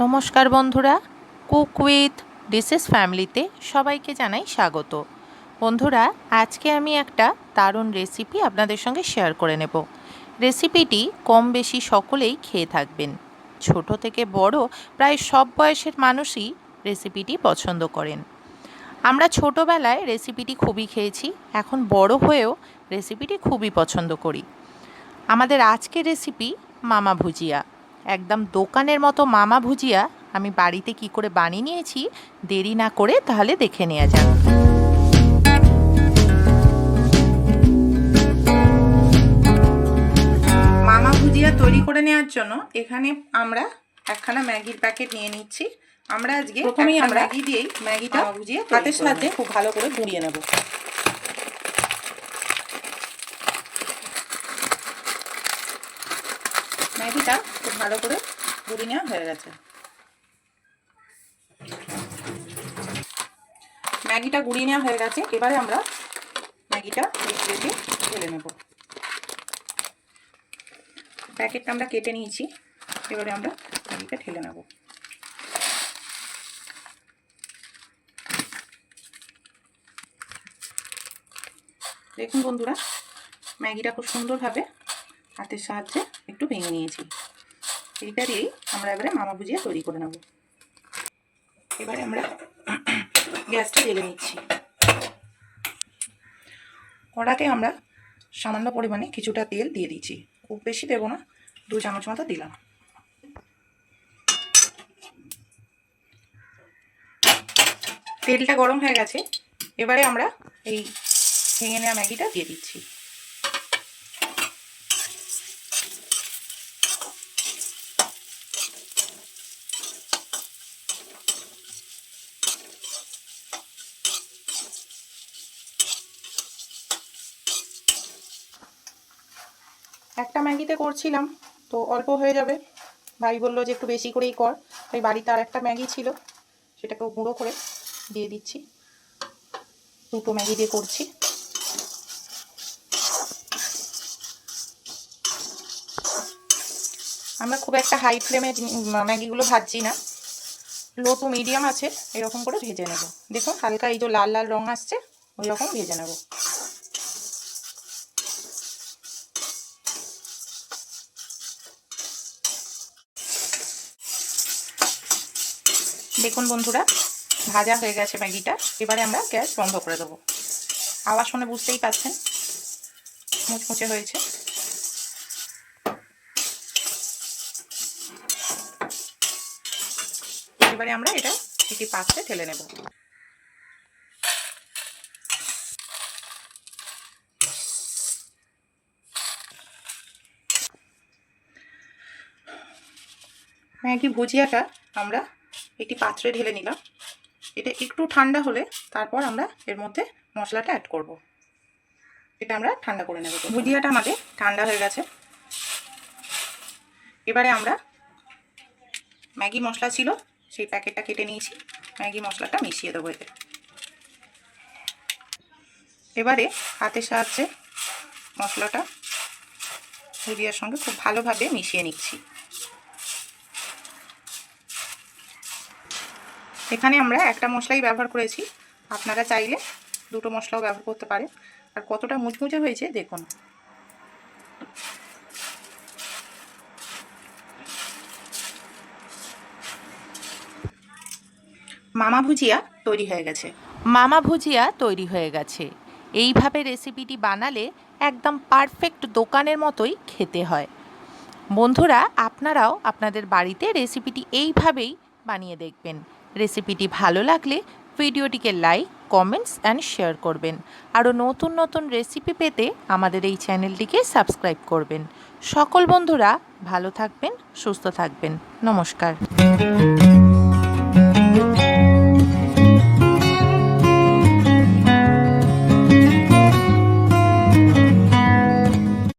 নমস্কার বন্ধুরা, cook with dishes ফ্যামিলিতে সবাইকে জানাই স্বাগত। বন্ধুরা, আজকে আমি একটা দারুণ রেসিপি আপনাদের সঙ্গে শেয়ার করে নেব। রেসিপিটি কম বেশি সকলেই খেয়ে থাকবেন। ছোট থেকে বড় প্রায় সব বয়সের মানুষই রেসিপিটি পছন্দ করেন। আমরা ছোটোবেলায় রেসিপিটি খুবই খেয়েছি, এখন বড় হয়েও রেসিপিটি খুবই পছন্দ করি। আমাদের আজকের রেসিপি মামা ভুজিয়া। একদম দোকানের মতো মামা ভুজিয়া আমি বাড়িতে কি করে বানিয়ে নিয়েছি দেরি না করে তাহলে দেখে নেওয়া যাক। মামা ভুজিয়া তৈরি করে নেওয়ার জন্য এখানে আমরা একখানা ম্যাগির প্যাকেট নিয়ে নিচ্ছি। আমরা আজকে প্রথমেই আমরা ম্যাগি দিয়েই ম্যাগিটা মামা ভুজিয়া হাতের সাহায্যে খুব ভালো করে গুঁড়িয়ে নেব। ম্যাগিটা খুব ভালো করে গুঁড়ি নেওয়া হয়ে গেছে। ম্যাগিটা গুঁড়িয়ে নেওয়া হয়ে গেছে, এবারে আমরা ম্যাগিটা প্লেটে ঢেলে নেব। প্যাকেটটা আমরা কেটে নিয়েছি, এবারে আমরা ম্যাগিটা ঢেলে নেব। দেখুন বন্ধুরা, ম্যাগিটা খুব সুন্দরভাবে হাতের সাহায্যে একটু ভেঙে নিয়েছি। এইটা দিয়েই আমরা এবারে মামা ভুজিয়া তৈরি করে নেব। এবারে আমরা গ্যাসটা জেলে নিচ্ছি। কড়াতে আমরা সামান্য পরিমাণে কিছুটা তেল দিয়ে দিচ্ছি খুব বেশি দেবো না, দু চামচ মতো দিলাম। তেলটা গরম হয়ে গেছে, এবারে আমরা এই ভেঙে নেওয়া ম্যাগিটা দিয়ে দিচ্ছি। একটা ম্যাগিতে করছিলাম, তো অল্প হয়ে যাবে। ভাই বলল যে একটু বেশি করেই কর, তাই বাড়িতে আর একটা ম্যাগি ছিল, সেটাকে গুঁড়ো করে দিয়ে দিচ্ছি। দুটো ম্যাগি দিয়ে করছি। আমরা খুব একটা হাই ফ্লেমে ম্যাগিগুলো ভাজছি না। লো টু মিডিয়াম আছে, এরকম করে ভেজে নেব। দেখুন, হালকা এই যে লাল লাল রং আসছে ওই রকম ভেজে নেব। দেখুন বন্ধুরা, ভাজা হয়ে গেছে ম্যাগিটা। এবারে আমরা গ্যাস বন্ধ করে দেবো। আওয়াজ শুনে বুঝতেই পারছেন, মুচমুচে হয়েছে। এবারে আমরা এটা একটি পাত্রে ঢেলে নেব। ম্যাগি ভুজিয়াটা আমরা একটি পাত্রে ঢেলে নিলাম। এটা একটু ঠান্ডা হলে তারপর আমরা এর মধ্যে মশলাটা অ্যাড করব। এটা আমরা ঠান্ডা করে নেব। ভুজিয়াটা আমাদের ঠান্ডা হয়ে গেছে। এবারে আমরা ম্যাগি মশলা ছিল, সেই প্যাকেটটা কেটে নিয়েছি। ম্যাগি মশলাটা মিশিয়ে দেবো এতে। এবারে হাতের সাহায্যে মশলাটা ভুজিয়ার সঙ্গে খুব ভালোভাবে মিশিয়ে নিচ্ছি। এখানে আমরা একটা মশলাই ব্যবহার করেছি। আপনারা চাইলে দুটো মশলাও ব্যবহার করতে পারেন। আর কতটা মুচমুচে হয়েছে দেখুন। মামা ভুজিয়া তৈরি হয়ে গেছে। মামা ভুজিয়া তৈরি হয়ে গেছে। এইভাবে রেসিপিটি বানালে একদম পারফেক্ট দোকানের মতোই খেতে হয়। বন্ধুরা, আপনারাও আপনাদের বাড়িতে রেসিপিটি এইভাবেই বানিয়ে দেখবেন। রেসিপিটি ভালো লাগলে ভিডিওটিকে লাইক, কমেন্টস অ্যান্ড শেয়ার করবেন। আরও নতুন নতুন রেসিপি পেতে আমাদের এই চ্যানেলটিকে সাবস্ক্রাইব করবেন। সকল বন্ধুরা ভালো থাকবেন, সুস্থ থাকবেন। নমস্কার।